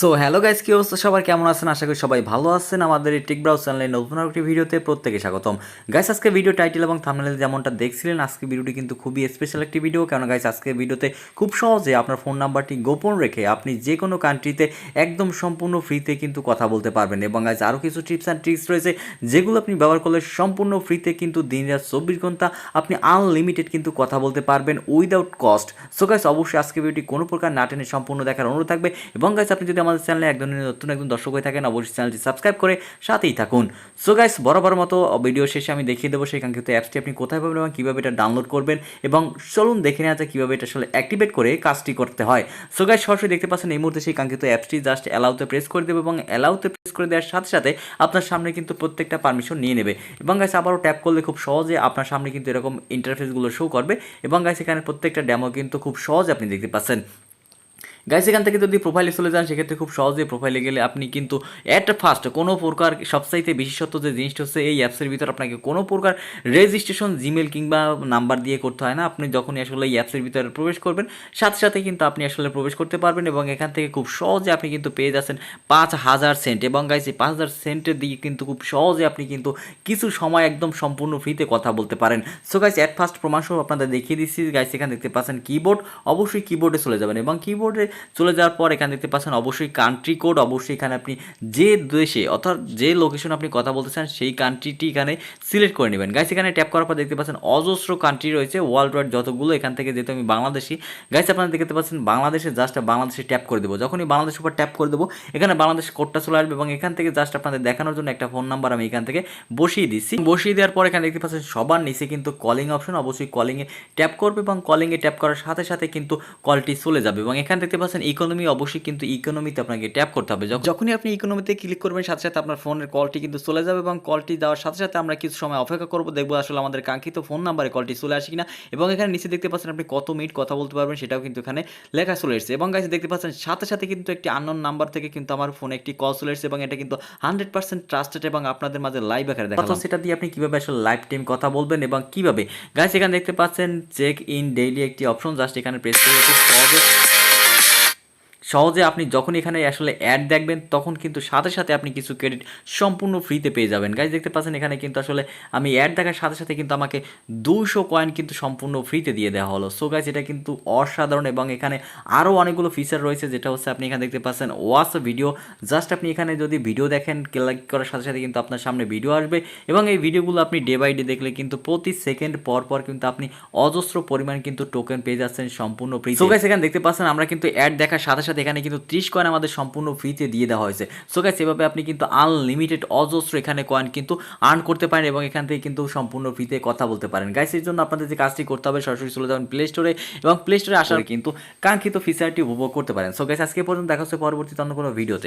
So hello guys কি অবস্থা? সবার কেমন আছেন? আশা করি সবাই ভালো আছেন। আমাদের এই টেক ব্রাউজ চ্যানেলে নতুন আরেকটি ভিডিওতে প্রত্যেকে স্বাগতম। গাইস আজকে ভিডিও টাইটেল এবং থাম্বনেলে যেমনটা দেখছিলেন, আজকে ভিডিওটি কিন্তু খুবই স্পেশাল একটি ভিডিও কেন গাইস আজকে ভিডিওতে খুব সহজে আপনার ফোন নাম্বারটি গোপন রেখে আপনি যে কোনো কান্ট্রিতে একদম সম্পূর্ণ ফ্রিতে কিন্তু কথা বলতে পারবেন। এবং গাইস আরও কিছু টিপস অ্যান্ড ট্রিক্স রয়েছে, যেগুলো আপনি ব্যবহার করলে সম্পূর্ণ ফ্রিতে কিন্তু দিন রাত চব্বিশ ঘণ্টা আপনি আনলিমিটেড কিন্তু কথা বলতে পারবেন উইদাউট কস্ট সো গাইস অবশ্যই আজকে ভিডিওটি কোনো প্রকার না টেনে সম্পূর্ণ দেখার অনুরোধ থাকবে। এবং গাইস আপনি যদি আমাদের চ্যানেলে একজন নতুন একজন দর্শক হয়ে থাকেন, অবশ্যই চ্যানেলটি সাবস্ক্রাইব করে সাথেই থাকুন। সো গাইস বরাবর মতো ভিডিও শেষে আমি দেখিয়ে দেবো সেই কাঙ্ক্ষিত অ্যাপসটি আপনি কোথায় পাবেন এবং কীভাবে এটা ডাউনলোড করবেন এবং চলুন দেখে নেওয়া যায় কীভাবে এটা আসলে অ্যাক্টিভেট করে কাজটি করতে হয়। সো গাইস সরাসরি দেখতে পাচ্ছেন এই মুহূর্তে সেই কাঙ্ক্ষিত অ্যাপসটি জাস্ট অ্যালাউতে প্রেস করে দেবে এবং অ্যালাউতে প্রেস করে দেওয়ার সাথে সাথে আপনার সামনে কিন্তু প্রত্যেকটা পারমিশন নিয়ে নেবে। এবং গাইস আবারও ট্যাপ করলে খুব সহজে আপনার সামনে কিন্তু এরকম ইন্টারফেসগুলো শো করবে এবং গাইস এখানে প্রত্যেকটা ডেমো কিন্তু খুব সহজে আপনি দেখতে পাচ্ছেন। গাইস এখান থেকে যদি প্রোফাইলে চলে যান, সেক্ষেত্রে খুব সহজে প্রোফাইলে গেলে আপনি কিন্তু অ্যাট ফার্স্ট কোনো প্রকার সবসাইতে বিশেষত্ব যে জিনিসটা হচ্ছে, এই অ্যাপসের ভিতর আপনাকে কোনো প্রকার রেজিস্ট্রেশন জিমেল কিংবা নাম্বার দিয়ে করতে হয় না। আপনি যখনই আসলে এই অ্যাপসের ভিতরে প্রবেশ করবেন, সাথে সাথে কিন্তু আপনি আসলে প্রবেশ করতে পারবেন এবং এখান থেকে খুব সহজে আপনি কিন্তু পেয়ে যাচ্ছেন পাঁচ হাজার সেন্ট এবং গাইস এই পাঁচ হাজার সেন্টের দিকে কিন্তু খুব সহজে আপনি কিন্তু কিছু সময় একদম সম্পূর্ণ ফ্রিতে কথা বলতে পারেন। সো গাইস অ্যাট ফার্স্ট প্রমাণস্বরূপ আপনাদের দেখিয়ে দিচ্ছি। গাইস এখানে দেখতে পাচ্ছেন কিবোর্ড অবশ্যই কিবোর্ডে চলে যাবেন এবং কিবোর্ডে চলে যাওয়ার পর এখানে দেখতে পাচ্ছেন অবশ্যই কান্ট্রি কোড অবশ্যই এখানে আপনি যে দেশে অর্থাৎ যে লোকেশন আপনি কথা বলতে চান সেই কান্ট্রিটি এখানে সিলেক্ট করে নেবেন। গাইস এখানে ট্যাপ করার পর দেখতে পাচ্ছেন অজস্র কান্ট্রি রয়েছে ওয়ার্ল্ড ওয়াইড যতগুলো এখান থেকে যেহেতু আমি বাংলাদেশি। গাইস আপনারা দেখতে পাচ্ছেন বাংলাদেশে জাস্ট বাংলাদেশে ট্যাপ করে দেবো। যখনই বাংলাদেশের উপর ট্যাপ করে দেবো, এখানে বাংলাদেশ কোডটা চলে আসবে এবং এখান থেকে জাস্ট আপনাদের দেখানোর জন্য একটা ফোন নাম্বার আমি এখান থেকে বসিয়ে দিচ্ছি। বসিয়ে দেওয়ার পর এখানে দেখতে পাচ্ছেন সবার নিচে কিন্তু কলিং অপশন অবশ্যই কলিংয়ে ট্যাপ করবে এবং কলিংয়ে ট্যাপ করার সাথে সাথে কিন্তু কলটি চলে যাবে এবং এখানে দেখতে পাচ্ছেন ইকোনমি অবশ্যই কিন্তু ইকোনমিতে আপনাকে ট্যাপ করতে হবে। যখ- যখনই আপনি ইকোনমিতে ক্লিক করবেন, সাথে সাথে আপনার ফোনের কলটি কিন্তু চলে যাবে এবং কলটি দেওয়ার সাথে সাথে আমরা কিছু সময় অপেক্ষা করব, দেখব আসলে আমাদের কাঙ্ক্ষিত ফোন নাম্বারে কলটি চলে আসে কিনা। এবং এখানে নিচে দেখতে পাচ্ছেন, আপনি কত মিনিট কথা বলতে পারবেন সেটাও কিন্তু এখানে লেখা চলে এসেছে। এবং গাইছে দেখতে পাচ্ছেন, সাথে সাথে কিন্তু একটি আননোন নাম্বার থেকে কিন্তু আমার ফোনে একটি কল চলে এসেছে এবং এটা কিন্তু হান্ড্রেড পার্সেন্ট ট্রাস্টেড এবং আপনাদের মাঝে লাইভ আকারে দেখা সেটা দিয়ে আপনি কীভাবে আসলে লাইভ টাইম কথা বলবেন এবং কীভাবে? গাছ এখানে দেখতে পাচ্ছেন চেক ইন ডেইলি একটি অপশন জাস্ট এখানে প্রেস করে সহজে আপনি যখন এখানে আসলে অ্যাড দেখবেন, তখন কিন্তু সাথে সাথে আপনি কিছু ক্রেডিট সম্পূর্ণ ফ্রিতে পেয়ে যাবেন। গাইজ দেখতে পাচ্ছেন এখানে কিন্তু আসলে আমি অ্যাড দেখার সাথে সাথে কিন্তু আমাকে দুশো কয়েন কিন্তু সম্পূর্ণ ফ্রিতে দিয়ে দেওয়া হলো। সো গাইজ এটা কিন্তু অসাধারণ এবং এখানে আরও অনেকগুলো ফিচার রয়েছে, যেটা হচ্ছে আপনি এখানে দেখতে পাচ্ছেন ওয়াচ ভিডিও জাস্ট আপনি এখানে যদি ভিডিও দেখেন ক্লিক করার সাথে সাথে কিন্তু আপনার সামনে ভিডিও আসবে এবং এই ভিডিওগুলো আপনি ডে বাই ডে দেখলে কিন্তু প্রতি সেকেন্ড পর পর কিন্তু আপনি অজস্র পরিমাণ কিন্তু টোকেন পেয়ে যাচ্ছেন সম্পূর্ণ ফ্রি সো গাইস এখানে দেখতে পাচ্ছেন আমরা কিন্তু অ্যাড দেখার সাথে সাথে সাথে এখানে কিন্তু ত্রিশ কয়েন আমাদের সম্পূর্ণ ফ্রিতে দিয়ে দেওয়া হয়েছে। সো গাইস এভাবে আপনি কিন্তু আনলিমিটেড অজস্র এখানে কয়েন কিন্তু আর্ন করতে পারেন এবং এখান থেকে কিন্তু সম্পূর্ণ ফ্রিতে কথা বলতে পারেন। গাইস এর জন্য আপনাদের যে কাজটি করতে হবে সরাসরি চলে যাবেন প্লে স্টোরে এবং প্লে স্টোরে আসার কিন্তু কাঙ্ক্ষিত ফিচারটি উপভোগ করতে পারেন। সো গাইস আজকে পর্যন্ত দেখা হচ্ছে পরবর্তী অন্য কোনো ভিডিওতে